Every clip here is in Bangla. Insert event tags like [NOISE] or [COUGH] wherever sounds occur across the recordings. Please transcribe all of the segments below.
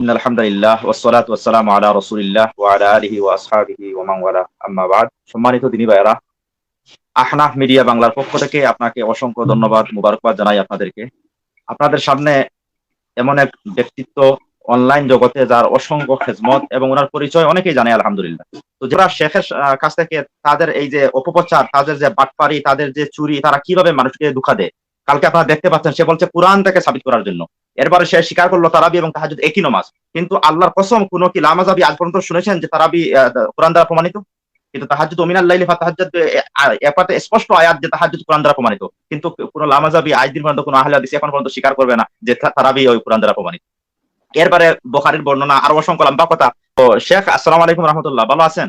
إن الحمد لله والصلاة والسلام على رسول الله وعلى آله وأصحابه ومن والاه أما بعد সম্মানিত দিনী ভাইরা আহনাফ মিডিয়া বাংলার পক্ষ থেকে আপনাকে অসংখ্য ধন্যবাদ মুবারকবাদ জানাই আপনাদেরকে আপনাদের সামনে এমন এক ব্যক্তিত্ব অনলাইন জগতে যার অসংখ্য খেজমত এবং ওনার পরিচয় অনেকেই জানে আলহামদুলিল্লাহ তো যারা শেখের আহ, কাছ থেকে তাদের এই যে অপপ্রচার তাদের যে বাটপারি তাদের যে চুরি তারা কিভাবে মানুষকে দুঃখা দেয় কালকে আপনারা দেখতে পাচ্ছেন, সে বলছে কোরআন থেকে সাবিত করার জন্য। এরপরে সে স্বীকার করল তারাবি এবং তাহাজুদ একই নমাজ। কিন্তু আল্লাহর কসম, কোনো কি লামাজাবি আজ পর্যন্ত শুনেছেন যে তারাবি কোরআন দ্বারা প্রমাণিত? কিন্তু তাহাজুদ ওমিনাল লাইলি ফাতাহাজ্জুদ এপাতে স্পষ্ট আয়াত যে তাহাজুদ কোরআন দ্বারা প্রমাণিত। কিন্তু কোনো লামাজাবি আজ দিন পর্যন্ত, কোনো আহলে হাদিস এখন পর্যন্ত স্বীকার করবে না যে তারাবি ওই কোরআন দ্বারা প্রমাণিত। এরপরে বখারির বর্ণনা আরও অসংখ্য লম্বা কথা। তো শেখ, আসসালামু আলাইকুম রহমতুল্লাহ, ভালো আছেন?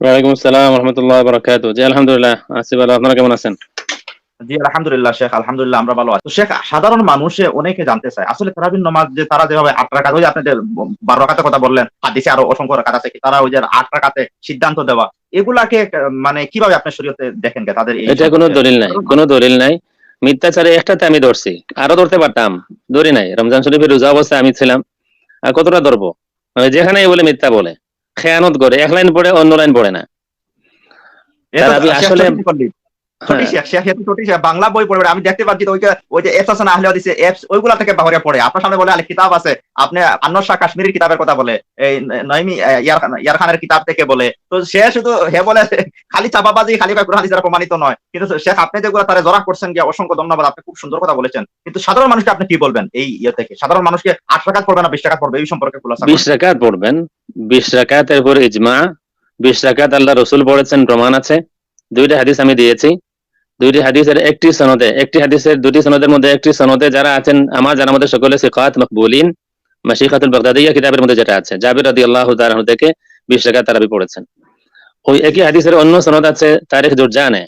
ওয়ালাইকুম আসসালাম রহমতুল্লাহ বারাকাতু জি, আলহামদুলিল্লাহ, আছি ভালো। আপনারা কেমন আছেন? জি আলহামদুলিল্লাহ শেখ আলহামদুলিল্লাহ আমরা ভালো আছি। তো শেখ সাধারণ মানুষে অনেকে জানতে চায় আসলে তারাবির নমাজ যে তারা যেভাবে আট রাকাত ওই বারো রাকাতের কথা বললেন হাদিসে আরও অসংখ্য রাকাত আছে তারা ওই যে আট রাকাতে সিদ্ধান্ত দেওয়া এগুলাকে মানে কীভাবে আপনি শরীয়তে দেখেন তাদের এটা কোনো দলিল নাই কোনো দলিল নাই। মিথ্যাচারে একটাতে আমি ধরছি আরও ধরতে পারতাম ধরি নাই। রমজান শরীফের রোজা অবস্থায় আমি ছিলাম আর কতটা ধরবো? মানে যেখানে বলে মিথ্যা বলে খেয়ানত করে এক লাইন পড়ে অন্য লাইন পড়ে না। আসলে- শেখ, বাংলা বই পড়বে। আমি দেখতে পাচ্ছি ওই যে ওই যে হাসান আহলে হাদিসে এফস ওইগুলা থেকে বাহরে পড়ে। আপনার সামনে বলে আলে কিতাব আছে। আপনি আনোয়ার শাহ কাশ্মীরের কিতাবের কথা বলে। এই নয়মি ইয়ার খানের কিতাব থেকে বলে। তো সে শুধু হে বলে খালি চাপাবাজি খালি কোরআন হাদিস দ্বারা প্রমাণিত নয়। কিন্তু শেখ আপনি যেগুলো তারা জরা করছেন গিয়ে অসংখ্য ধন্যবাদ। আপনি খুব সুন্দর কথা বলেছেন। কিন্তু সাধারণ মানুষকে আপনি কি বলবেন এই ইয়ে থেকে? সাধারণ মানুষকে আট টাকা পড়বে না বিশ টাকা পড়বে? এই সম্পর্কে খোলাসা বিশ রাকাত পড়বেন। বিশ রাকাতের পর ইজমা বিশ রাকাত আল্লাহ রসুল পড়েছেন প্রমাণ আছে। দুইটা হাদিস আমি দিয়েছি। দুইটি হাদিসের একটি সনদে, একটি হাদিসের দুটি সনদের মধ্যে একটি সনদে যারা আছেন, আমার জানার মধ্যে সকলে সিকাত মকবুলিন মাশিকাতুল বাগদাদিয়া কিতাবের মধ্যে যেটা আছে। জাবির রাদিয়াল্লাহু তাআলা আনহু থেকে বিশ রাকাত তারাবি পড়েছেন। ওই একই হাদিসের অন্য সনদ আছে, তারিখ দুরজানে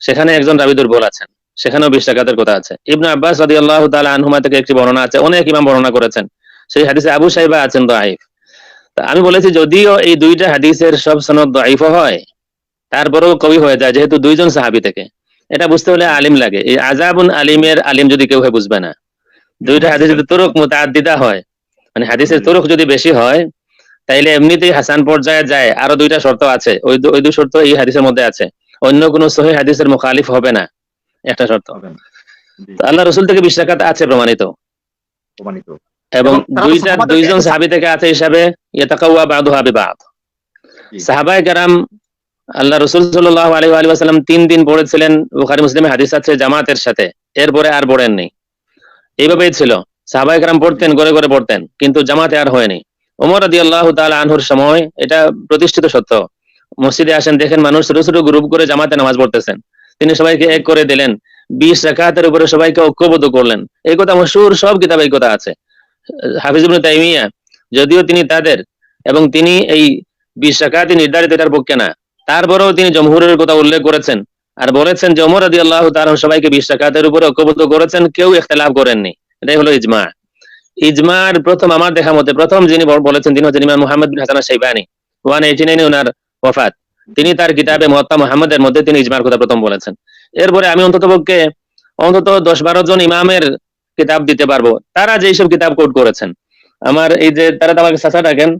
সেখানে একজন রাবি দুর্বল আছেন। সেখানেও বিশ রাকাতের কথা আছে। ইবনু আব্বাস রাদিয়াল্লাহু তাআলা আনহুমা থেকে একটি বর্ণনা আছে, অনেক ইমাম বর্ণনা করেছেন। সেই হাদিসে আবু সাইবা আছেন দাইফ আমি বলেছি, যদিও এই দুইটা হাদিসের সব সনদ দাইফ হয়, তারপরেও কবি হয়ে যায়, যেহেতু দুইজন সাহাবি থেকে। এটা বুঝতে হলে আলিম লাগে। এই আজাবুন আলিমের আলিম যদি কেউ হয় বুঝবে না। দুইটা হাদিস যদি তুরক মুতাআদ্দিদা হয়। মানে হাদিসের তুরক যদি বেশি হয় তাইলে এমনিতেই হাসান পর্যায়ে যায়। আরও দুইটা শর্ত আছে। ওই ওই দুই শর্ত এই হাদিসের মধ্যে আছে। অন্য কোনো সহি হাদিসের মুখালিফ হবে না। একটা শর্ত। হবে না। তো আল্লাহ রসুল থেকে বিশ রাকাত আছে প্রমাণিত। প্রমাণিত। এবং দুইটা দুইজন সাহাবী থেকে আছে হিসাবে ইয়াতাকাওয়া বাদুহা বিবাদ। সাহাবায়ে কেরাম আল্লাহ রসুল আলাইহি ওয়া সাল্লাম তিন দিন পড়েছিলেন বুখারী মুসলিমে হাদিস আছে জামাতের সাথে। এরপরে আর পড়েননি এইভাবেই ছিল। সাহাবায়ে কেরাম পড়তেন করে করে পড়তেন, কিন্তু জামাতে আর হয়নি। ওমর রাদিয়াল্লাহু তাআলা আনহুর সময় এটা প্রতিষ্ঠিত সত্য। মসজিদে আসেন, দেখেন মানুষ ছোট ছোট গ্রুপ করে জামাতে নামাজ পড়তেছেন। তিনি সবাইকে এক করে দিলেন। বিশ রাকাতের উপরে সবাইকে ঐক্যবদ্ধ করলেন। এই কথা মশহুর, সব কিতাবে এই কথা আছে। হাফিজ ইবনে তাইমিয়া, যদিও তিনি তাদের, এবং তিনি এই বিশ রাকাতই নির্ধারিত এটার পক্ষে না। তারপরেও তিনি জমহুরের কথা উল্লেখ করেছেন আর বলেছেন যে ওমর রাদিয়াল্লাহু তাআলা সবাইকে বিশ রাকাতের উপরে ঐক্যবদ্ধ করেছেন, কেউ ইখতিলাফ করেননি। এটাই হলো ইজমা। ইজমার প্রথম, আমার দেখা মতে প্রথম যিনি বলেছেন তিনি হচ্ছেন ইমাম মুহাম্মদ বিন হাসান শাইবানি। ওয়ান এইটি নাইনে ওনার ওয়াফাত। তিনি তার কিতাবে মহাত্মা মুহাম্মদের মধ্যে তিনি ইজমার কথা প্রথম বলেছেন। এরপরে আমি অন্তত পক্ষে অন্তত দশ বারো জন ইমামের কিতাব দিতে পারব। তারা যেই সব কিতাব কোট করেছেন। আমার এই যে তারা তো আমাকে চাচা ডাকেন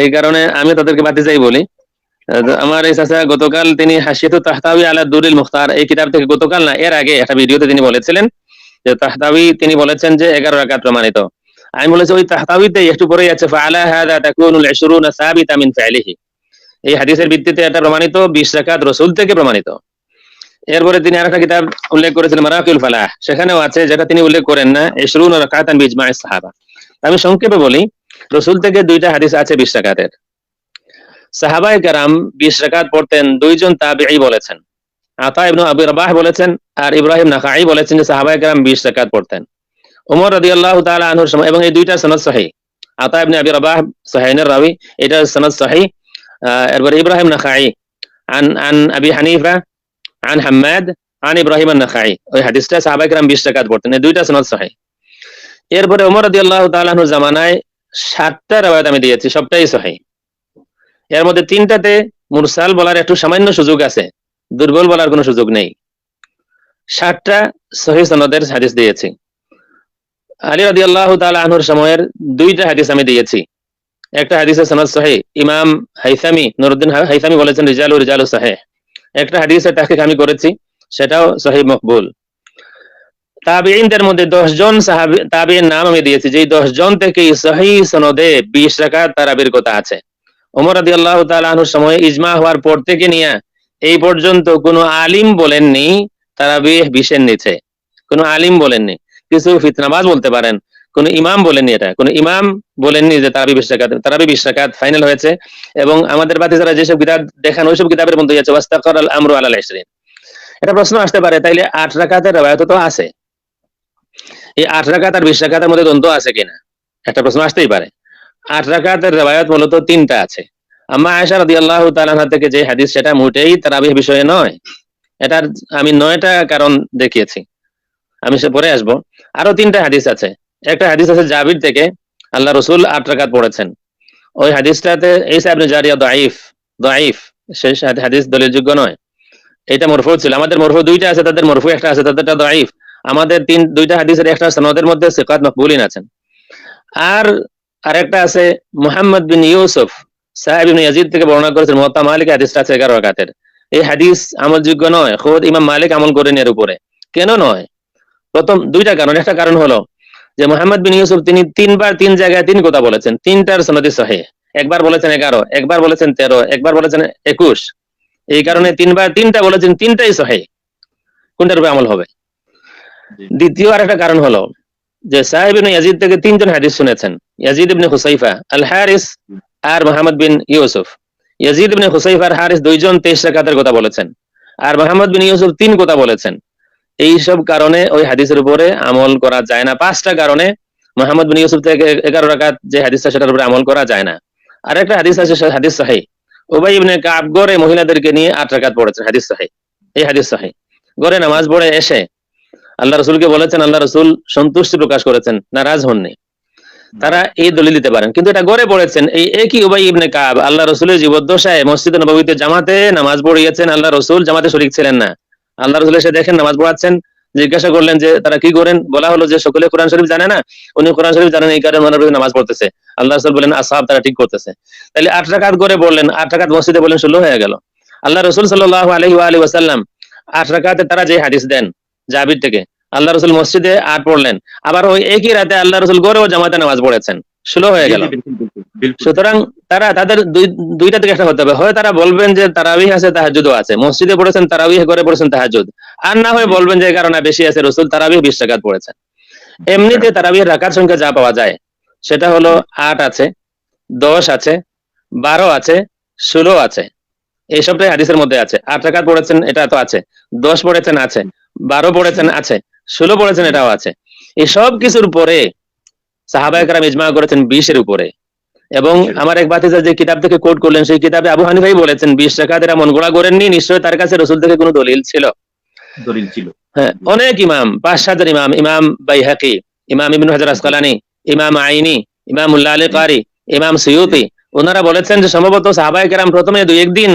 এই কারণে আমি তাদেরকে বাতি যাই বলি। আমার এই চাচা গতকাল তিনি হাসিয়াতু তাহতাবি আলা দুরিল মুখতার, এই কিতাব থেকে গতকাল না, এর আগে একটা ভিডিওতে তিনি বলেছিলেন যে তাহতাবি, তিনি বলেছেন যে এগারো রাকাত প্রমাণিত। আমি বলেছি ওই তাহতাবিতে একটু পরেই আছে, ফাআলা হাদা তাকুনুল ইশরুনা সাবিতা মিন ফাইলিহি। এই হাদিসের ভিত্তিতে এটা প্রমাণিত, বিশ রাকাত রসুল থেকে প্রমাণিত। এরপরে তিনি আরেকটা কিতাব উল্লেখ করেছেন মারাকিল ফালাহ। সেখানেও আছে, যেটা তিনি উল্লেখ করেন না, ইশরুন রাকাতান বিজমা'i সাহাবা। আমি সংক্ষেপে বলি, রসুল থেকে দুইটা হাদিস আছে বিশ রাকাতের। সাহাবায়ে কেরাম বিশ রাকাত পড়তেন দুইজন তাবিঈ বলেছেন। আতা ইবনু আবি রাবাহ বলেছেন আর ইব্রাহিম নাখাই বলেছেন যে সাহাবায়ে কেরাম বিশ রাকাত পড়তেন। ওমর রাদিয়াল্লাহু তাআলা আনহুর সময় এবং এই দুইটা সনদ সহিহ আতা ইবনে আবি রাবাহ সহিনের রাবি এটা সনদ আহ, এরপর ইব্রাহিম নাখাই আন আন আবি হানিফা আন হাম্মাদ আন ইব্রাহিম নাখাই ওই হাদিসটা সাহাবায়ে কেরাম বিশ রাকাত পড়তেন এই দুইটা সনদ সহিহ এরপরে ওমর রাদিয়াল্লাহু তাআলা আনহুর জামানায় সাতটা রওয়ায়াত আমি দিয়েছি সবটাই সহিহ এর মধ্যে তিনটাতে মুরসাল বলার একটু সামান্য সুযোগ আছে, দুর্বল বলার কোনো সুযোগ নেই। ষাটটা সহি সনদের হাদিস দিয়েছি। আলী রাদিয়াল্লাহু তাআলা আনহুর সময়ের দুইটা হাদিস আমি দিয়েছি। একটা হাদিসের সনদ সহিহ ইমাম হাইসামি, নুরুদ্দিন হাইসামি বলেছেন, রিজালু রিজালু সহিহ একটা হাদিসের তাকে আমি করেছি, সেটাও সহিহ মকবুল। তাবিঈনদের মধ্যে 10 জন সাহাবী তাবিঈন নাম আমি দিয়েছি যে 10 জন থেকে সহিহ সনদে 20 রাকাত তারাবির কথা আছে। ওমর রাদিয়াল্লাহু তাআলা আনহুর সময় ইজমা হওয়ার পর থেকে নিয়ে এই পর্যন্ত কোনো আলিম বলেননি, তারাবিহ 20 এর নিচে। কোনো আলিম বলেননি। কিছু ফিতনাবাজ বলতে পারেন, কোন ইমাম বলেননি এটা। কোন ইমাম বলেননি যে তারাবি বিশ রাকাত তারাবি বিশ রাকাত ফাইনাল হয়েছে। এবং আমাদের বাতি যারা যেসব কিতাব দেখান, ওইসব কিতাবের মধ্যে আছে, ওয়াস্তাকর আল আমরু আলাল ইসরিন এটা প্রশ্ন আসতে পারে, তাইলে আট রাকাতের রেওয়ায়ত তো আছে। এই আট রাকাত আর বিশ মধ্যে দ্বন্দ্ব আছে কিনা? একটা প্রশ্ন আসতেই পারে। আট রাকাতের রেওয়ায়ত মূলত তিনটা আছে। আম্মা আয়েশা রাদিয়াল্লাহু তাআলা আনহা থেকে যে হাদিস, সেটা মোটেই তারাবিহ বিষয়ে নয়। এটার আমি নয়টা কারণ দেখিয়েছি। আমি সে পরে আসব। আরও তিনটা হাদিস আছে। একটা হাদিস আছে জাবির থেকে। আল্লাহ রসুল আট রাকাত পড়েছেন। ওই হাদিসটাতে এই সাহেব জারিয়া দাইফ দাইফ শেষ হাদিস দলিলযোগ্য নয়। এটা মরফু ছিল। আমাদের মরফু দুইটা আছে, তাদের মরফু একটা আছে, তাদেরটা দাইফ আমাদের তিন, দুইটা হাদিসের একটা সনদের মধ্যে সিকাত মকবুলিন আছেন। আর আরেকটা আছে মুহাম্মদ বিন ইউসুফ সাহেব ইবনে ইয়াজিদ থেকে বর্ণনা করেছেন মুয়াত্তা মালিক হাদিসটা আছে এগারো রাকাতের। এই হাদিস আমলযোগ্য নয় খোদ ইমাম মালিক আমল করেন এর উপরে। কেন নয়? প্রথম দুইটা কারণ একটা কারণ হলো যে মোহাম্মদ বিন ইউসুফ তিনি তিনবার তিন জায়গায় তিন কথা বলেছেন তিনটার সনদি সহি একবার বলেছেন এগারো একবার বলেছেন তেরো একবার বলেছেন একুশ। এই কারণে তিনবার তিনটা বলেছেন তিনটাই সহি কোনটার উপরে আমল হবে? দ্বিতীয় আর একটা কারণ হলো যে সাহেব ইয়াজিদ থেকে তিনজন হাদিস শুনেছেন। ইয়াজিদ ইবনে হুসাইফা আল হারিস আর মোহাম্মদ বিন ইউসুফ। ইয়াজিদ ইবনে হুসাইফা আর হারিস দুইজন তেইশ রাকাতের কথা বলেছেন। আর মোহাম্মদ বিন ইউসুফ তিন কথা বলেছেন। এই সব কারণে ওই হাদিসের উপরে আমল করা যায় না। পাঁচটা কারণে মোহাম্মদ বিন ইউসুফ থেকে এগারো রাকাত যে হাদিসটা, সেটার উপরে আমল করা যায় না। আর একটা হাদিস আছে হাদিস সাহি। উবাই ইবনে কাব গড়ে মহিলাদেরকে নিয়ে আট রাকাত পড়েছেন। হাদিস সাহি। এই হাদিস সাহি। গড়ে নামাজ পড়ে এসে আল্লাহ রসুলকে বলেছেন, আল্লাহ রসুল সন্তুষ্টি প্রকাশ করেছেন। নারাজ হননি। তারা এই দলিল দিতে পারেন। কিন্তু এটা গড়ে পড়েছেন এই একই উবাই ইবনে কাব। আল্লাহ রসুলের জীবদ্দশায় মসজিদ নবীতে জামাতে নামাজ পড়িয়েছেন। আল্লাহ রসুল জামাতে শরিক ছিলেন না। আল্লাহ রসুল এসে দেখেন নামাজ পড়াচ্ছেন। জিজ্ঞাসা করলেন যে, তারা কি করেন? বলা হলো যে, সকলে কোরআন শরীফ জানে না? উনি কোরআন শরীফ জানেন, এই কারণে ওনার নামাজ পড়তেছে। আল্লাহ রসুল বলেন আসাব তারা ঠিক করতেছে। তাহলে আট রাকাত করে বললেন আট রাকাত মসজিদে বলেন ষোলো হয়ে গেল। আল্লাহ রসুল সাল্লাহ আলহি আলী ওয়াসাল্লাম আট রাকাতে তারা যে হাদিস দেন, জাবির থেকে আল্লাহ রসুল মসজিদে আট পড়লেন। আবার ওই একই রাতে আল্লাহ রসুল গড়েও জামাতে নামাজ পড়েছেন। ষোলো হয়ে গেল। সুতরাং তারা তাদের দুই দুইটা থেকে একটা হতে হবে। হয় তারা বলবেন যে তারাবিহ আছে তাহাজুদও আছে। মসজিদে পড়েছেন তারাবি করে পড়েছেন তাহাজুদ আর না হয় বলবেন যে কারণে বেশি আছে রসুল তারাবিহ বিশ টাকাত পড়েছেন। এমনিতে তারাবিহ রাখার সংখ্যা যা পাওয়া যায় সেটা হলো আট আছে দশ আছে বারো আছে ষোলো আছে। এই সবটাই হাদিসের মধ্যে আছে। আট রাকাত পড়েছেন এটা তো আছে। দশ পড়েছেন আছে। বারো পড়েছেন আছে। ষোলো পড়েছেন এটাও আছে। এই সব কিছুর পরে সাহাবাহাম ইজমা করেছেন বিশের উপরে। এবং আমার এক বাতিজা যে কিতাব থেকে কোট করলেন সেই কিতাবে আবু হানিফাই বলেছেন বিশ টাকাত এরা মন গোড়া করেননি নিশ্চয়ই তার কাছে রসুল থেকে কোনো দলিল ছিল। দলিল ছিল। হ্যাঁ অনেক ইমাম পাঁচ সাতের ইমাম ইমাম বাইহাকি ইমাম ইবিন হাজার আসকালানি ইমাম আইনি ইমাম উল্লাহ আলী কারি ইমাম সৈয়দি ওনারা বলেছেন যে সম্ভবত সাহাবাই কেরাম প্রথমে দুই একদিন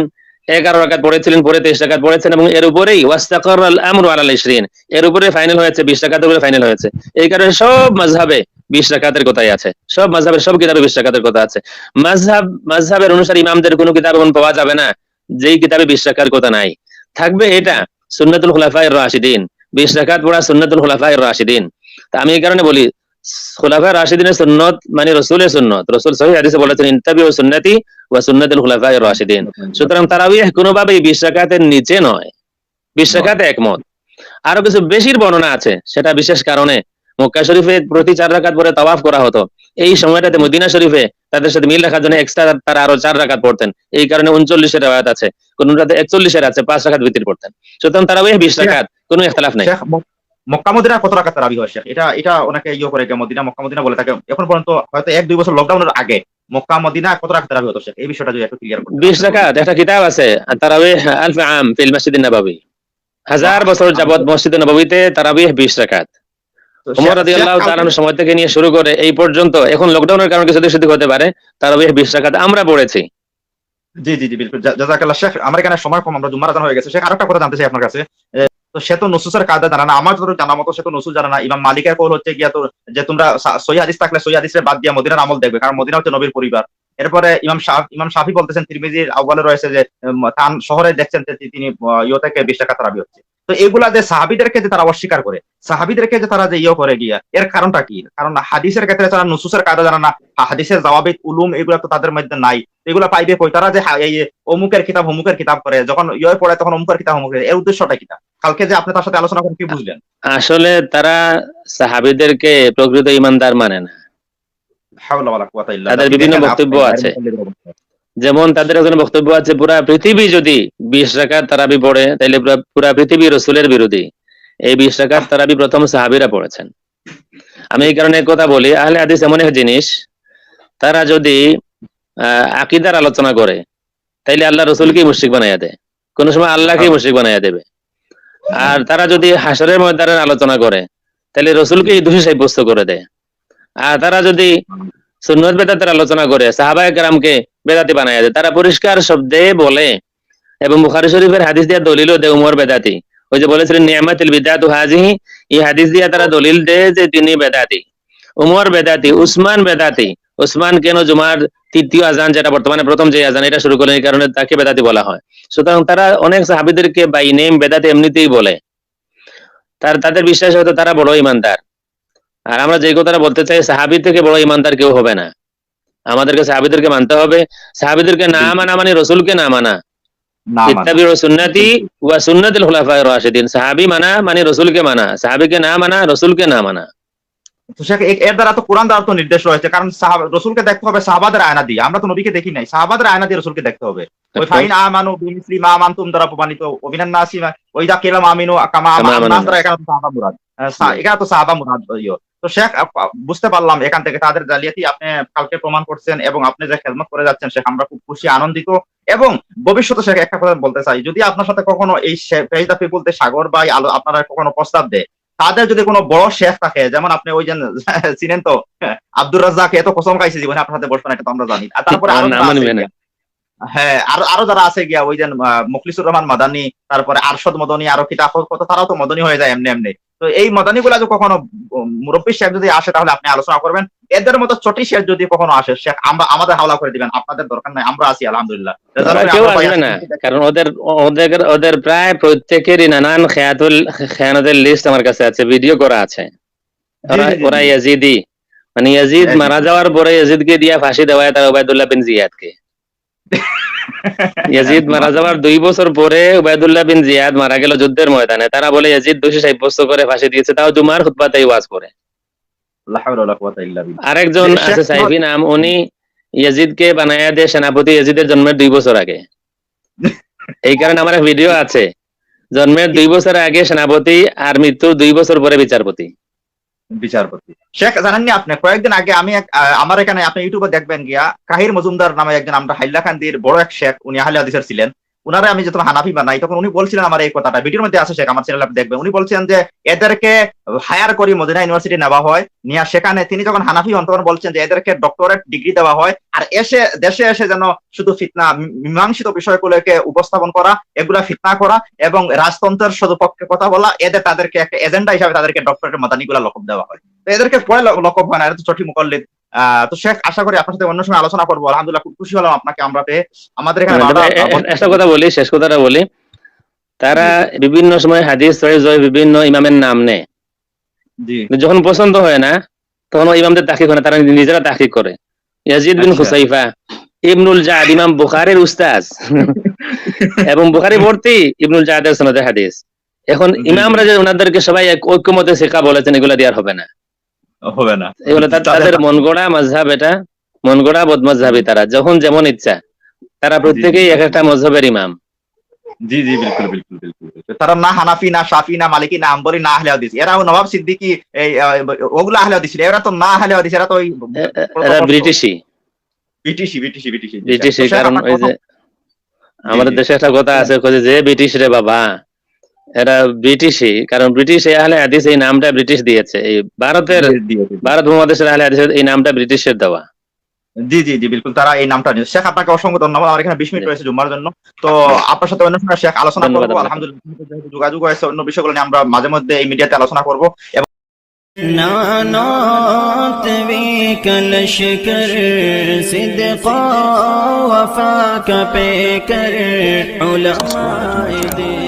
এগারো রাকাত পড়েছিলেন, পরে তেইশ টাকাত পড়েছেন এবং এর উপরেই ওয়াস্তাকর আল ইশরিন। এর উপরে ফাইনাল হয়েছে, বিশ টাকাতের উপরে ফাইনাল হয়েছে। এই কারণে সব মাঝহাবে বিশ টাকাতের কথাই আছে। সব মাঝহাবের সব কিতাবে বিশ টাকাতের কথা আছে। মাঝহাব মাঝহাবের অনুসারে ইমামদের কোনো কিতাব এমন পাওয়া যাবে না, যেই কিতাবে বিশ টাকার কথা নাই। থাকবে এটা, সুন্নাতুল খুলাফায়ে রাশিদিন। বিশ রাকাত পড়া সুন্নাতুল খুলাফায়ে রাশিদিন। তা আমি এই কারণে বলি খুলাফা সুন্নত মানে রসুলের সুন্নত। রসুল সহি হাদিসে বলেছেন ইনতাবি ও সুন্নতি খুলাফায়ে রাশিদিন। সুতরাং নিচে নয়। একমত। আরও কিছু বেশির বর্ণনা আছে, সেটা বিশেষ কারণে মক্কা শরীফে প্রতি চার রাকাত পরে তাওয়াফ করা হতো। এই সময়টাতে মদিনা শরীফে তাদের সাথে মিল রাখার জন্য এক্সট্রা তারা আরও চার রাকাত পড়তেন। এই কারণে উনচল্লিশের রেওয়ায়ত আছে, কোনটাতে একচল্লিশের আছে, পাঁচ রাকাত ভিত্তির পড়তেন। সুতরাং তারাবিহ বিশ রাকাত, কোনো ইখতলাফ নাই। শেখ ম- কত টাকা তারাবি হয় শেখ? এটা এটা অনেকে ইয়ে করে মদিনা মক্কা মদিনা বলে থাকে। এখন পর্যন্ত হয়তো এক দুই বছর লকডাউনের আগে মক্কা মদিনা কত তারাবি হতো শেখ? এই বিষয়টা যদি একটু ক্লিয়ার বিশ একটা কিতাব আছে আলফ আম ফিল মসজিদ নবাবী। হাজার বছর যাবত মসজিদ বিশ রাকাত। তো উমর শেখ- রাদিয়াল্লাহু তাআলার সময় থেকে নিয়ে শুরু করে এই পর্যন্ত এখন লকডাউনের কারণে কিছু সেদিক হতে পারে তারাবিহ বিশ রাকাত আমরা পড়েছি। জি জি জি বিলকুল। জাযাকাল্লাহ শেখ আমার এখানে সময় কম আমরা জুম্মার হয়ে গেছে। শেখ আরেকটা কথা জানতে চাই আপনার কাছে। তো সে তো নসুসের কায়দা জানা না। আমার যতটুকু জানা মতো সে তো নসুস জানা না। ইমাম মালিকের কল হচ্ছে গিয়া তো যে তোমরা সহি হাদিস থাকলে সহি হাদিসের বাদ দিয়া মদিনার আমল দেখবে, কারণ মদিনা হচ্ছে নবীর পরিবার। এরপরে ইমাম ইমাম শাফি বলতেছেন, তিরমিজির আউ্বালে রয়েছে যে তান শহরে দেখছেন যে তিনি ইয়ে থেকে বিশ টাকা হচ্ছে। তো এগুলা যে সাহাবিদেরকে যে তারা অস্বীকার করে সাহাবিদেরকে যে তারা যে ইয়ে করে গিয়া, এর কারণটা কি? কারণ হাদিসের ক্ষেত্রে তারা নুসুসের কায়দা জানা না, হাদিসের জবাবিদ, উলুম এগুলা তো তাদের মধ্যে নাই। এগুলা পাইবে কই? তারা যে অমুকের কিতাব অমুকের কিতাব করে, যখন ইয়ে পড়ে তখন অমুকের কিতাব অমুকের এর উদ্দেশ্যটা কিতা কালকে যে আপনি তার সাথে আলোচনা করেন, কি বুঝলেন? আসলে তারা সাহাবিদেরকে প্রকৃত ইমানদার মানে না। তাদের বিভিন্ন বক্তব্য আছে। যেমন তাদের একজন বক্তব্য আছে পুরা পৃথিবী যদি বিশ রাকাত তারাবি পড়ে তাহলে পুরা- পৃথিবী রসুলের বিরোধী। এই বিশ রাকাত তারাবি প্রথম সাহাবিরা পড়েছেন। আমি এই কারণে কথা বলি আহলে হাদিস এমন এক জিনিস তারা যদি আহ, আকিদার আলোচনা করে তাইলে আল্লাহ রসুলকেই মুশিক বানাইয়া দেয়। কোন সময় আল্লাহকেই মুশিক বানাইয়া দেবে। আর তারা যদি হাসরের ময়দানের আলোচনা করে তাহলে রসুলকেই দোষী সাব্যস্ত করে দেয়। তারা যদি সুন্নত বেদাতের আলোচনা করে, সাহাবায়ে কেরামকে বেদাতি বানাইয়া দেয়, তারা পরিষ্কার শব্দে বলে, এবং বুখারী শরীফের হাদিস দিয়া দলিল দে উমর বেদাতি। ওই যে বলেছিলেন, নিয়ামাতুল বিদাতু হাজিহি, এই হাদিস দিয়া তারা দলিল দেয় যে তিনি বেদাতি। উমর বেদাতি, উসমান বেদাতি, উসমান কেন জুমার তৃতীয় আজান, যেটা বর্তমানে প্রথম যে আজান, এটা শুরু করেন এই কারণে তাকে বেদাতি বলা হয়। সুতরাং তারা অনেক সাহাবিদেরকে বাই নেম বেদাতি এমনিতেই বলে। তার, তাদের বিশ্বাস হয়তো তারা বড় ইমানদার। আর আমরা যে কথাটা বলতে চাই সাহাবি থেকে বড় ইমানদার কেউ হবে না। আমাদেরকে সাহাবিদেরকে মানতে হবে। সাহাবিদেরকে না মানা মানে রসুলকে না মানা। সুন্নতি ওয়া সুন্নাতুল খুলাফায়ে রাশিদিন। সাহাবী মানা মানে রসুলকে মানা। সাহাবীকে না মানা রসুলকে না মানা। তো এর দ্বারা তো কোরআন দ্বারা তো নির্দেশ রয়েছে। কারণ রসুলকে দেখতে হবে সাহাবাদের আয়না দিয়ে। আমরা তো নবীকে দেখি নাই। সাহাবাদের আয়না দিয়ে রসুলকে দেখতে হবে। ওই ফাইন আমানু বিমিসলি মা আমানতুম দ্বারা প্রমাণিত। অভিনান নাসি ওই দা কেলাম আমিনু কামা কামা দ্বারা এখানে সাহাবা মুরাদ। এখানে তো সাহাবা মুরাদ। তো শেখ বুঝতে পারলাম এখান থেকে তাদের জালিয়াতি। আপনি কালকে প্রমাণ করছেন এবং আপনি যে খেদমত করে যাচ্ছেন শেখ আমরা খুব খুশি আনন্দিত। এবং ভবিষ্যতে শেখ একটা কথা বলতে চাই যদি আপনার সাথে কখনো এই পেজদা পিপুলতে সাগর ভাই আলো আপনারা কখনো প্রস্তাব দেয় তাদের যদি কোনো বড় শেখ থাকে যেমন আপনি ওই যে [LAUGHS] চিনেন তো আব্দুর রাজ্জাক এত কসম খাইছে জীবনে আপনার সাথে বসবেন এটা তো আমরা জানি। আর তারপরে আরও নাম যারা আছে নিবে না। গিয়া, হ্যাঁ আরও আরও যারা আছে গিয়া ওই যে মুখলিসুর রহমান মাদানি তারপরে আরশদ মদনী আরও কিতাব কত তারাও তো মদনী হয়ে যায় এমনি এমনি। তো এই মদনী গুলা যদি কখনো মুরব্বী শেখ যদি আসে তাহলে আপনি আলোচনা করবেন। এদের মতো চটি শেখ যদি কখনো আসে শেখ আমরা আমাদের হাওলা করে দিবেন। আপনাদের দরকার নাই আমরা আছি আলহামদুলিল্লাহ। কেউ আসবে না কারণ ওদের ওদের ওদের প্রায় প্রত্যেকেরই নানান খেয়াতুল খেয়ানতের লিস্ট আমার কাছে আছে ভিডিও করা আছে। ওরা ইয়াজিদি। মানে ইয়াজিদ মারা যাওয়ার পরে ইয়াজিদকে দিয়া ফাঁসি দেওয়ায় তার ওবায়দুল্লাহ বিন জিয়াদকে। ইয়াজিদ মারা যাওয়ার দুই বছর পরে উবায়দুল্লাহ বিন জিয়াদ মারা গেল যুদ্ধের ময়দানে। তারা বলে ইয়াজিদ দোষী সাব্যস্ত করে ফাঁসি দিয়েছে তাও জুমার ওয়াজ করে। আরেকজন আছে সাইফি নাম উনি ইয়াজিদকে বানায়া দিয়ে সেনাপতি ইয়াজিদের জন্মের দুই বছর আগে। এই কারণে আমার ভিডিও আছে। জন্মের দুই বছর আগে সেনাপতি আর মৃত্যুর দুই বছর পরে বিচারপতি। বিচারপতি। শেখ, জানেননি আপনি? কয়েকদিন আগে আমি আমার এখানে আপনি ইউটিউবে দেখবেন গিয়া কাহির মজুমদার নামে একজন আমরা হাইলাকান্দির বড় এক শেখ, উনি আহলে হাদিসের ছিলেন। উনারে আমি যখন হানাফি বানাই, তখন উনি বলছিলেন আমার এই কথাটা। ভিডিওর মধ্যে আছে, শেখ আমার চ্যানেল আপনি দেখবেন। উনি বলছেন যে, এদেরকে হায়ার করি মদিনা ইউনিভার্সিটি নেওয়া হয়। নিয়ে সেখানে তিনি যখন হানাফি হন, তখন বলছেন যে, এদেরকে ডক্টরেট ডিগ্রি দেওয়া হয়। আর এসে, দেশে এসে যেন শুধু ফিতনা, মীমাংসিত বিষয়গুলোকে উপস্থাপন করা, এগুলা ফিতনা করা এবং রাজতন্ত্রের সদপক্ষে কথা বলা, এদের তাদেরকে একটা এজেন্ডা হিসাবে তাদেরকে ডক্টরেট মাদানিগুলা লকব দেওয়া হয়। তো এদেরকে পরে লকব হয় না এটা তো সঠিক মুকল্লিদ। তো শেখ আশা করি আপনার সাথে অন্য সময় আলোচনা করব। আলহামদুলিল্লাহ খুব খুশি হলাম আপনাকে। আমরা পেয়ে আমাদের এখানে একটা কথা বলি শেষ কথাটা বলি। তারা বিভিন্ন সময় হাদিস বিভিন্ন ইমামের নাম নেয়। যখন পছন্দ হয় না তখন ইমামদের তাকিক হয় না তারা নিজেরা তাকিক করে। ইয়াজিদ বিন আচ্ছা। হুসাইফা ইবনুল জাদ ইমাম বুখারের উস্তাজ [LAUGHS] এবং বুখারি ভর্তি ইবনুল জাহাদের সনদে হাদিস। এখন। ইমামরা যে ওনাদেরকে সবাই এক ঐক্যমতে শেখা বলেছেন এগুলো দেওয়ার হবে না। হবে না। এগুলো তাদের মন গড়া মজহাব এটা। মন গড়া বদমজহাবি তারা যখন যেমন ইচ্ছা। তারা প্রত্যেকেই এক একটা মজহবের ইমাম। জি জি বিলকুল বিলকুল বিলকুল। তারা না হানাফি না শাফি না মালিকি না আম্বরি না আহলে হাদিস। এরা নবাব সিদ্দিকি ওগুলো আহলে হাদিস এরা তো না আহলে হাদিস এরা তো এরা ব্রিটিশই। ব্রিটিশি ব্রিটিশি ব্রিটিশি ব্রিটিশই। তো স্যার, কারণ ওই যে আমাদের দেশে একটা কথা আছে যে ব্রিটিশ রে বাবা এরা ব্রিটিশই কারণ ব্রিটিশ এই আহলে হাদিস এই নামটা ব্রিটিশ দিয়েছে এই ভারতের জি, জি, জি। ভারত উপমহাদেশের আহলে হাদিস এই নামটা ব্রিটিশের দেওয়া জি জি জি বিলকুল তারা এই নামটা নিয়েছে শেখ আপনাকে অসংখ্য ধন্যবাদ আমার এখানে বিশ মিনিট জি। রয়েছে জুম্মার জন্য তো আপনার সাথে অন্য সময় শেখ আলোচনা ধন্যবাদ করবো আপনাকে। আলহামদুলিল্লাহ যেহেতু যোগাযোগ হয়েছে অন্য বিষয়গুলো নিয়ে আমরা মাঝে মধ্যে এই মিডিয়াতে আলোচনা করবো نعنات بك لشكر صدقا وفاك بكر علماء دين